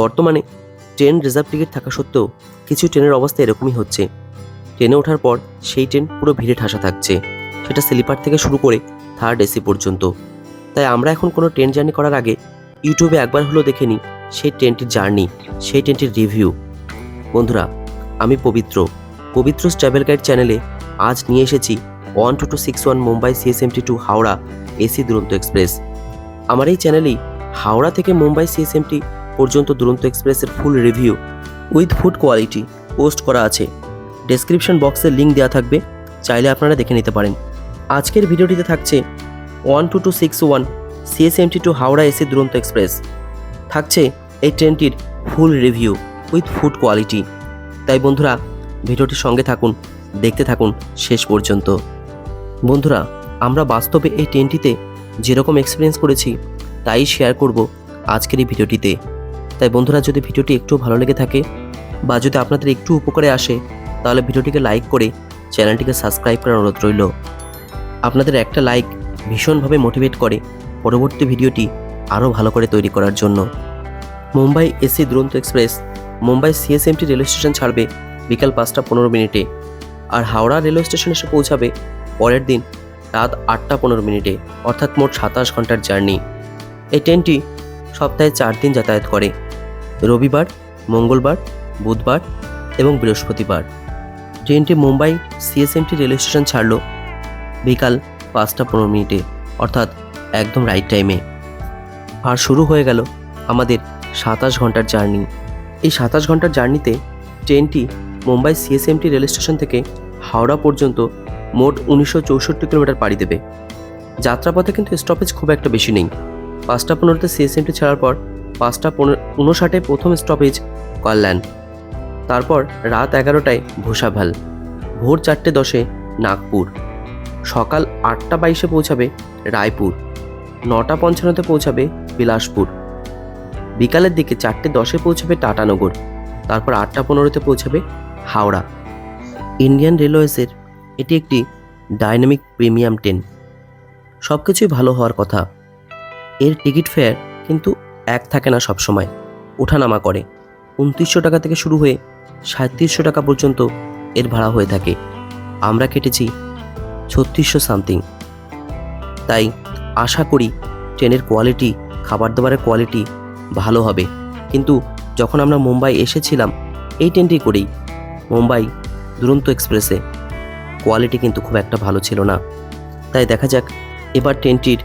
বর্তমানে train reserve ticket থাকা সত্ত্বেও কিছু ট্রেনের অবস্থা এরকমই হচ্ছে। ট্রেনে ওঠার পর সেই ট্রেন পুরো ভিড়ে ঠাসা থাকছে। সেটা স্লিপার থেকে শুরু করে থার্ড এসি পর্যন্ত। তাই আমরা এখন কোনো ট্রেন জার্নি করার আগে ইউটিউবে একবার হলো দেখে নিই সেই ট্রেনটির জার্নি, সেই ট্রেনটির রিভিউ। বন্ধুরা, আমি পবিত্র। পবিত্র ট্রাভেল গাইড চ্যানেলে আজ নিয়ে এসেছি one two two six one Mumbai CSMT to Howrah AC Duronto express. আমার এই চ্যানেলেই হাওড়া থেকে মুম্বাই সিএসএমটি পর্যন্ত দুরন্ত এক্সপ্রেসের full review with food quality post করা আছে। ডেসক্রিপশন বক্সে লিঙ্ক দেওয়া থাকবে, চাইলে আপনারা দেখে নিতে পারেন। আজকের ভিডিওটিতে থাকছে one two two six one CSMT to Howrah AC Duronto express. থাকছে এই ট্রেনটির full review with food quality. তাই বন্ধুরা ভিডিওটির সঙ্গে থাকুন, দেখতে থাকুন শেষ পর্যন্ত। বন্ধুরা, আমরা বাস্তবে এই ট্রেনটিতে যেরকম এক্সপিরিয়েন্স করেছি, তাই শেয়ার করব আজকের এই ভিডিওটিতে। তাই বন্ধুরা যদি ভিডিওটি একটু ভালো লেগে থাকে বা যদি আপনাদের একটু উপকারে আসে, তাহলে ভিডিওটিকে লাইক করে চ্যানেলটিকে সাবস্ক্রাইব করার অনুরোধ রইল। আপনাদের একটা লাইক ভীষণভাবে মোটিভেট করে পরবর্তী ভিডিওটি আরও ভালো করে তৈরি করার জন্য। Mumbai AC Duronto express, Mumbai CSMT railway station ছাড়বে বিকাল পাঁচটা পনেরো মিনিটে আর হাওড়া রেলওয়ে স্টেশন এসে পৌঁছাবে পরের দিন রাত আটটা পনেরো মিনিটে, অর্থাৎ মোট সাতাশ ঘণ্টার জার্নি। এই ট্রেনটি সপ্তাহে চার দিন যাতায়াত করে। রবিবার, মঙ্গলবার, বুধবার এবং বৃহস্পতিবার। ট্রেনটি মুম্বাই সিএসএমটি রেলওয়ে স্টেশন ছাড়ল বিকাল পাঁচটা পনেরো মিনিটে, অর্থাৎ একদম রাইট টাইমে আর শুরু হয়ে গেল আমাদের সাতাশ ঘণ্টার জার্নি। এই সাতাশ ঘণ্টার জার্নিতে ট্রেনটি মুম্বাই সিএসএমটি রেল স্টেশন থেকে হাওড়া পর্যন্ত মোট উনিশশো চৌষট্টি কিলোমিটার পাড়ি দেবে। যাত্রাপথে কিন্তু স্টপেজ খুব একটা বেশি নেই। পাঁচটা পনেরোতে সিএসএমটি ছাড়ার পর পাঁচটা উনষাটে প্রথম স্টপেজ কল্যাণ। তারপর রাত এগারোটায় ভূষাভাল ভোর চারটে দশে নাগপুর। সকাল আটটা বাইশে পৌঁছাবে রায়পুর। নটা পঞ্চান্নতে পৌঁছাবে বিলাসপুর। বিকালের দিকে চারটে দশে পৌঁছাবে টাটানগর। তারপর আটটা পনেরোতে পৌঁছাবে হাওড়া। ইন্ডিয়ান রেলওয়েজের এটি একটি ডাইনামিক প্রিমিয়াম ট্রেন। সব কিছুই ভালো হওয়ার কথা। এর টিকিট ফেয়ার কিন্তু এক থাকে না সবসময়। ওঠানামা করে। উনত্রিশশো টাকা থেকে শুরু হয়ে সাঁত্রিশশো টাকা পর্যন্ত এর ভাড়া হয়ে থাকে। আমরা কেটেছি ছত্রিশশো সামথিং। তাই আশা করি ট্রেনের কোয়ালিটি, খাবার দাবারের কোয়ালিটি ভালো হবে। কিন্তু যখন আমরা মুম্বাই এসেছিলাম, এই ট্রেনটি করেই। মুম্বাই দুরন্ত এক্সপ্রেসে। কোয়ালিটি কিন্তু খুব একটা ভালো ছিল না। তাই দেখা যাক এবার ট্রেনটির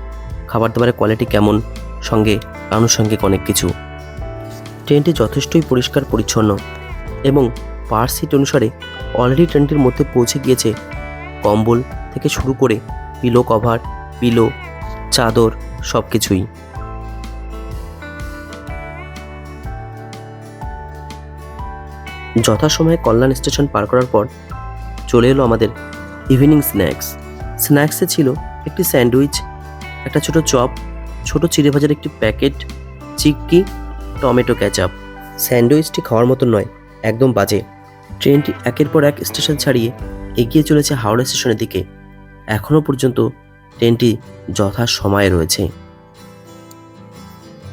খাবার দাবারের কোয়ালিটি কেমন সঙ্গে আনুষঙ্গিক অনেক কিছু। ট্রেনটি যথেষ্টই পরিষ্কার, পরিচ্ছন্ন এবং পার সিট অনুসারে অলরেডি ট্রেনটির মধ্যে পৌঁছে গিয়েছে কম্বল থেকে শুরু করে পিলো কভার পিলো চাদর সব কিছুই যথাসময়ে কল্যাণ স্টেশন পার করার পর চলে এলো আমাদের ইভিনিং স্ন্যাক্স স্ন্যাক্সে ছিল একটি স্যান্ডউইচ, একটা ছোট চপ ছোট চিড়ে ভাজার একটি প্যাকেট, চিক্কি, টমেটো ক্যাচাপ স্যান্ডউইচটি খাওয়ার মতো নয়, একদম বাজে। ট্রেনটি একের পর এক স্টেশন ছাড়িয়ে এগিয়ে চলেছে হাওড়া স্টেশনের দিকে। এখনও পর্যন্ত ট্রেনটি যথা সময়ে রয়েছে।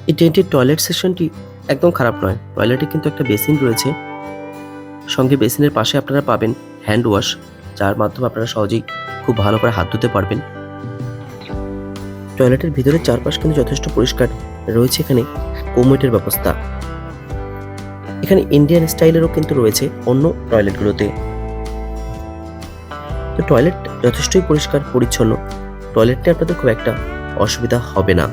এই ট্রেনটির টয়লেট সেকশনটি একদম খারাপ নয়। টয়লেটে কিন্তু একটা বেসিন রয়েছে। সঙ্গে বেসিনের পাশে আপনারা পাবেন হ্যান্ড ওয়াশ, যার মাধ্যমে আপনারা সহজেই খুব ভালো করে হাত ধুতে পারবেন। টয়লেটের ভিতরে চারপাশ কিন্তু যথেষ্ট পরিষ্কার। রয়েছে এখানে কোমোটের ব্যবস্থা। এখানে ইন্ডিয়ান স্টাইলেরও কিন্তু রয়েছে অন্য টয়লেটগুলোতে। তো টয়লেট যথেষ্টই পরিষ্কার, পরিচ্ছন্ন। টয়লেটটি আপনাদের খুব একটা অসুবিধা হবে না।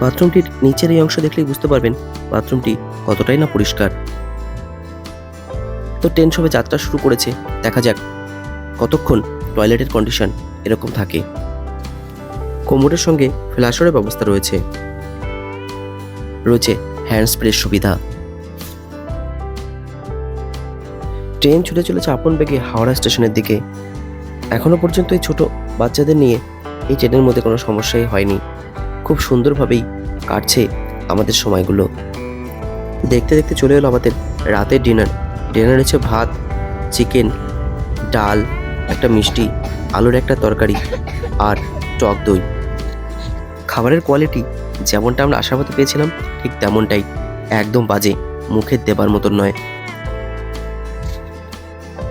বাথরুমটির নিচের এই অংশ দেখলেই বুঝতে পারবেন বাথরুমটি কতটাই না পরিষ্কার। তো ট্রেন সবে যাত্রা শুরু করেছে। দেখা যাক। কতক্ষণ টয়লেটের কন্ডিশন এরকম থাকে। কোমরের সঙ্গে ফ্ল্যাশরের ব্যবস্থা রয়েছে। রয়েছে হ্যান্ড স্প্রের সুবিধা। ট্রেন ছুটে চলেছে আপন বেগে হাওড়া স্টেশনের দিকে। এখনও পর্যন্ত এই ছোট বাচ্চাদের নিয়ে এই ট্রেনের মধ্যে কোনো সমস্যাই হয়নি। খুব সুন্দরভাবেই কাটছে আমাদের সময়গুলো। দেখতে দেখতে চলে এলো আমাদের রাতের ডিনার। ডিনার হচ্ছে ভাত চিকেন ডাল, একটা মিষ্টি, আলুর একটা তরকারি আর টক দই। খাবারের কোয়ালিটি যেমনটা আমরা আশাবাদ পেয়েছিলাম, ঠিক তেমনটাই। একদম বাজে, মুখে দেবার মতন নয়।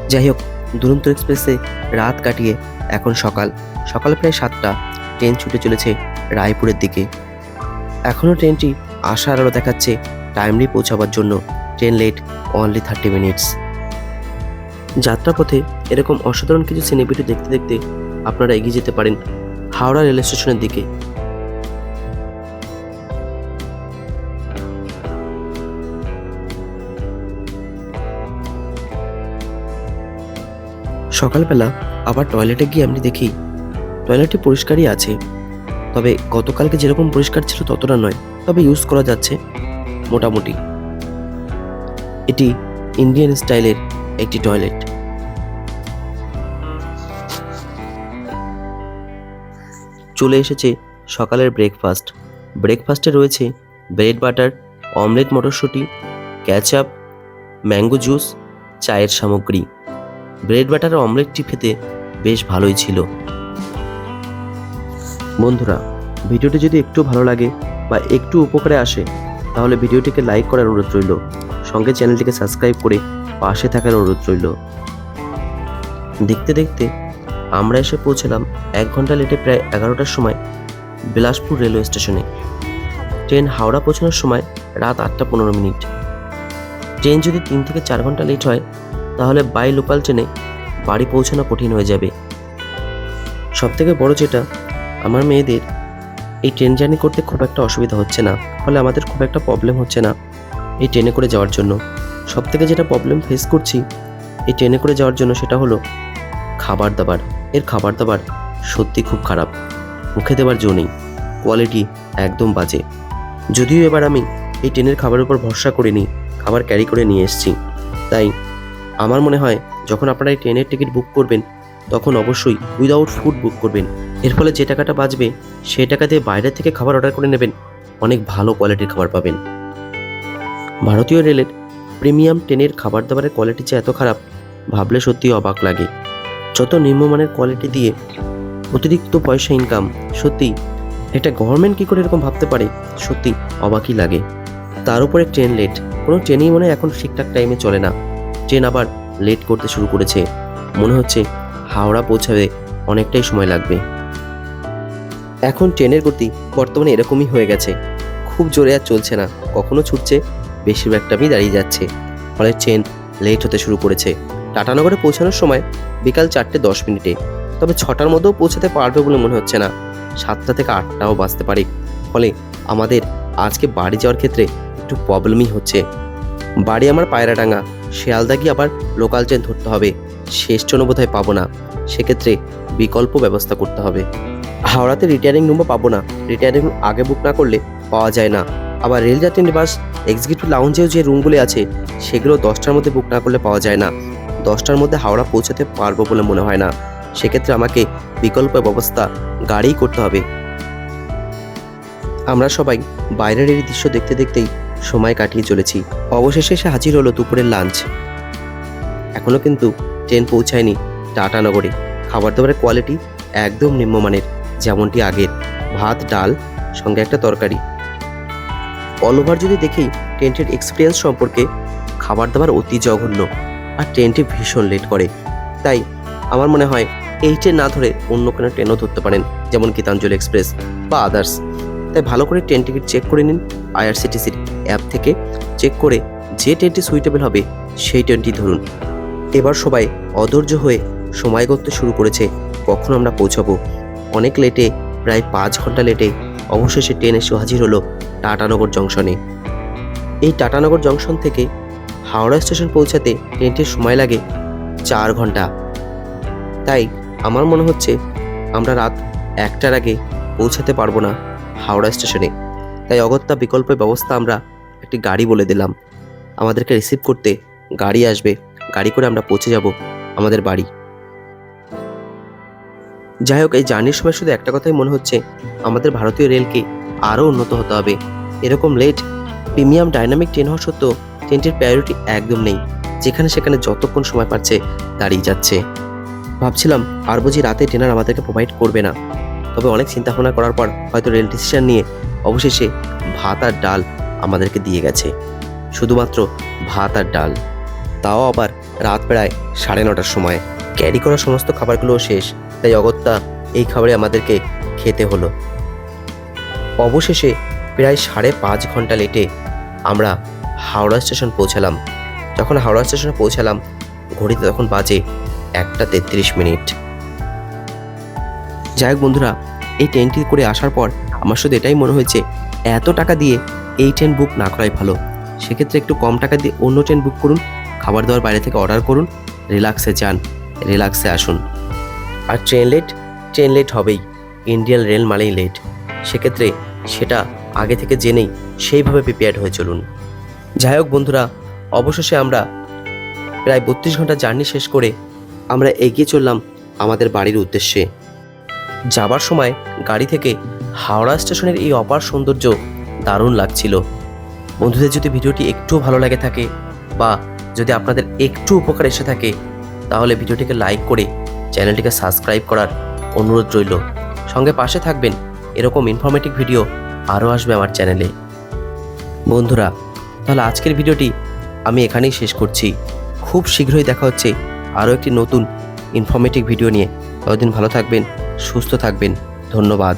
যাই হোক, দুরন্ত এক্সপ্রেসে রাত কাটিয়ে এখন সকাল। সকাল প্রায় সাতটা ট্রেন ছুটে চলেছে রায়পুরের দিকে। এখনও ট্রেনটি আশার আলো দেখাচ্ছে টাইমলি পৌঁছাবার জন্য। Train late only thirty minutes যাত্রাপথে এরকম অসাধারণ কিছু সিনেপিটি দেখতে দেখতে আপনারা এগিয়ে যেতে পারেন হাওড়া রেল স্টেশনের দিকে। সকালবেলা আবার টয়লেটে গিয়ে আমি দেখি টয়লেটটি পরিষ্কারই আছে। তবে গতকালকে যেরকম পরিষ্কার ছিল ততটা নয়, তবে ইউজ করা যাচ্ছে মোটামুটি। এটি ইন্ডিয়ান স্টাইলের একটি টয়লেট। চলে এসেছে সকালের ব্রেকফাস্ট ব্রেকফাস্টে রয়েছে ব্রেড বাটার অমলেট মটরশুঁটি ক্যাচআপ ম্যাঙ্গো জুস চায়ের সামগ্রী। ব্রেড বাটার অমলেটটি খেতে বেশ ভালোই ছিল। বন্ধুরা, ভিডিওটি যদি একটু ভালো লাগে বা একটু উপকারে আসে, তাহলে ভিডিওটিকে লাইক করার অনুরোধ রইল। সঙ্গে চ্যানেলটিকে সাবস্ক্রাইব করে পাশে থাকার অনুরোধ রইল। দেখতে দেখতে আমরা এসে পৌঁছলাম এক ঘণ্টা লেটে প্রায় এগারোটার সময় বিলাসপুর রেলওয়ে স্টেশনে। ট্রেন হাওড়া পৌঁছানোর সময় রাত আটটা পনেরো মিনিট। ট্রেন যদি তিন থেকে চার ঘণ্টা লেট হয়, তাহলে বাই লোকাল ট্রেনে বাড়ি পৌঁছানো কঠিন হয়ে যাবে। সবথেকে বড় যেটা, আমার মেয়েদের এই ট্রেন জার্নি করতে খুব একটা অসুবিধা হচ্ছে না, ফলে আমাদের খুব একটা প্রবলেম হচ্ছে না। এই ট্রেনে করে যাওয়ার জন্য। সব থেকে যেটা প্রবলেম ফেস করছি এই ট্রেনে করে যাওয়ার জন্য সেটা হলো খাবার দাবার। এর খাবার দাবার সত্যি খুব খারাপ। মুখে দেওয়ার জো নেই। কোয়ালিটি একদম বাজে। যদিও এবার আমি এই ট্রেনের খাবারের উপর ভরসা করিনি খাবার ক্যারি করে নিয়ে এসেছি। তাই আমার মনে হয় যখন আপনারা এই ট্রেনের টিকিট বুক করবেন, তখন অবশ্যই উইদাউট ফুড বুক করবেন। এর ফলে যে টাকাটা বাঁচবে সেই টাকা দিয়ে বাইরে থেকে খাবার অর্ডার করে নেবেন। অনেক ভালো কোয়ালিটির খাবার পাবেন। ভারতীয় রেলের প্রিমিয়াম ট্রেনের খাবার দাবারের কোয়ালিটি যে এত খারাপ, ভাবলে সত্যি অবাক লাগে। যত নিম্নমানের কোয়ালিটি দিয়ে অতিরিক্ত পয়সা ইনকাম সত্যি একটা গভর্নমেন্ট কী করে এরকম ভাবতে পারে? সত্যি অবাকই লাগে। তার উপরে ট্রেন লেট কোনো ট্রেনই মনে এখন ঠিকঠাক টাইমে চলে না। ট্রেন আবার লেট করতে শুরু করেছে। মনে হচ্ছে হাওড়া পৌঁছাবে, অনেকটাই সময় লাগবে। এখন ট্রেনের গতি বর্তমানে এরকমই হয়ে গেছে। খুব জোরে আর চলছে না। কখনো ছুটছে বেশিরভাগ টাইমই দাঁড়িয়ে যাচ্ছে। ফলে ট্রেন লেট হতে শুরু করেছে। টাটানগরে পৌঁছানোর সময় বিকাল চারটে দশ মিনিটে। তবে ছটার মধ্যেও পৌঁছাতে পারবে বলে মনে হচ্ছে না। সাতটা থেকে আটটাও বাঁচতে পারে। ফলে আমাদের আজকে বাড়ি যাওয়ার ক্ষেত্রে একটু প্রবলেমই হচ্ছে। বাড়ি আমার পায়রা পায়রাডাঙ্গা। শিয়ালদা গিয়ে আবার লোকাল ট্রেন ধরতে হবে। শেষ ট্রেনও বোধহয় পাবো না। সেক্ষেত্রে বিকল্প ব্যবস্থা করতে হবে। হাওড়াতে রিটায়ারিং রুমও পাবো না। রিটায়ারিং আগে বুক না করলে পাওয়া যায় না। আবার রেল রেলযাত্রী নিবাস এক্সিকিউটিভ লাউঞ্জেও যে রুমগুলি আছে, সেগুলো দশটার মধ্যে বুক না করলে পাওয়া যায় না। দশটার মধ্যে হাওড়া পৌঁছাতে পারব বলে মনে হয় না। সেক্ষেত্রে আমাকে বিকল্প ব্যবস্থা গাড়িই করতে হবে। আমরা সবাই বাইরের এই দৃশ্য দেখতে দেখতেই সময় কাটিয়ে চলেছি। অবশেষে এসে হাজির হলো দুপুরের লাঞ্চ এখনও কিন্তু ট্রেন পৌঁছায়নি টাটানগরে খাবার দাবারের কোয়ালিটি একদম নিম্নমানের, যেমনটি আগের। ভাত, ডাল, সঙ্গে একটা তরকারি। অল ওভার যদি দেখি ট্রেনটির এক্সপিরিয়েন্স সম্পর্কে খাবার দাবার অতি জঘন্য আর ট্রেনটি ভীষণ লেট করে। তাই আমার মনে হয় এই ট্রেন না ধরে অন্য কোনো ট্রেনও ধরতে পারেন, যেমন গীতাঞ্জলি এক্সপ্রেস বা আদার্স তাই ভালো করে ট্রেন টিকিট চেক করে নিন আইআরসিটিসির অ্যাপ থেকে। চেক করে যে ট্রেনটি সুইটেবল হবে, সেই ট্রেনটি ধরুন। এবার সবাই অধৈর্য হয়ে সময় করতে শুরু করেছে, কখন আমরা পৌঁছাবো? অনেক লেটে প্রায় পাঁচ ঘণ্টা লেটে অবশেষে ট্রেন এসে হাজির হলো টাটানগর জংশনে। এই টাটানগর জংশন থেকে হাওড়া স্টেশন পৌঁছাতে ট্রেনটির সময় লাগে চার ঘণ্টা। তাই আমার মনে হচ্ছে আমরা রাত একটার আগে পৌঁছাতে পারব না হাওড়া স্টেশনে। তাই অগত্যা বিকল্পের ব্যবস্থা আমরা একটি গাড়ি বলে দিলাম। আমাদেরকে রিসিভ করতে গাড়ি আসবে। গাড়ি করে আমরা পৌঁছে যাব আমাদের বাড়ি। যাই হোক, এই জার্নির সময় শুধু একটা কথাই মনে হচ্ছে। আমাদের ভারতীয় রেলকে আরও উন্নত হতে হবে। এরকম লেট, প্রিমিয়াম ডাইনামিক ট্রেন হওয়া সত্ত্বেও ট্রেনটির প্রায়োরিটি একদম নেই, যেখানে সেখানে যতক্ষণ সময় পাচ্ছে দাঁড়িয়ে যাচ্ছে। ভাবছিলাম আর বুঝি রাতে ট্রেনার আমাদেরকে প্রোভাইড করবে না। তবে অনেক চিন্তা ভাবনা করার পর হয়তো রেল ডিসিশন নিয়ে অবশেষে ভাত আর ডাল আমাদেরকে দিয়ে গেছে। শুধুমাত্র ভাত আর ডাল। তাও আবার রাত প্রায় সাড়ে নটার সময়। ক্যারি করা সমস্ত খাবারগুলোও শেষ, তাই অগত্যা এই খাবারে আমাদেরকে খেতে হলো। অবশেষে প্রায় সাড়ে পাঁচ ঘণ্টা লেটে আমরা হাওড়া স্টেশন পৌঁছালাম। যখন হাওড়া স্টেশনে পৌঁছালাম, ঘড়িতে তখন বাজে একটা তেত্রিশ মিনিট। যাই হোক বন্ধুরা, এই ট্রেনটি করে আসার পর আমার শুধু এটাই মনে হয়েছে, এত টাকা দিয়ে এই ট্রেন বুক না করাই ভালো। সেক্ষেত্রে একটু কম টাকা দিয়ে অন্য ট্রেন বুক করুন, খাবার দাবার বাইরে থেকে অর্ডার করুন রিল্যাক্সে যান রিল্যাক্সে আসুন। আর ট্রেন লেট ট্রেন লেট হবেই। ইন্ডিয়ান রেল মানেই লেট সেক্ষেত্রে সেটা আগে থেকে জেনেই সেইভাবে প্রিপেয়ার্ড হয়ে চলুন। যাই হোক বন্ধুরা, অবশেষে আমরা প্রায় বত্রিশ ঘণ্টা জার্নি শেষ করে আমরা এগিয়ে চললাম আমাদের বাড়ির উদ্দেশ্যে। যাবার সময় গাড়ি থেকে হাওড়া স্টেশনের এই অপার সৌন্দর্য দারুণ লাগছিল। বন্ধুদের যদি ভিডিওটি একটু ভালো লাগে থাকে বা যদি আপনাদের একটু উপকার এসে থাকে, তাহলে ভিডিওটিকে লাইক করে চ্যানেলটিকে সাবস্ক্রাইব করার অনুরোধ রইল। সঙ্গে পাশে থাকবেন এরকম ইনফরমেটিভ ভিডিও আরও আসবে আমার চ্যানেলে বন্ধুরা, তাহলে আজকের ভিডিওটি আমি এখানেই শেষ করছি। খুব শীঘ্রই দেখা হচ্ছে আরও একটি নতুন ইনফরমেটিভ ভিডিও নিয়ে। ততদিন ভালো থাকবেন, সুস্থ থাকবেন। ধন্যবাদ।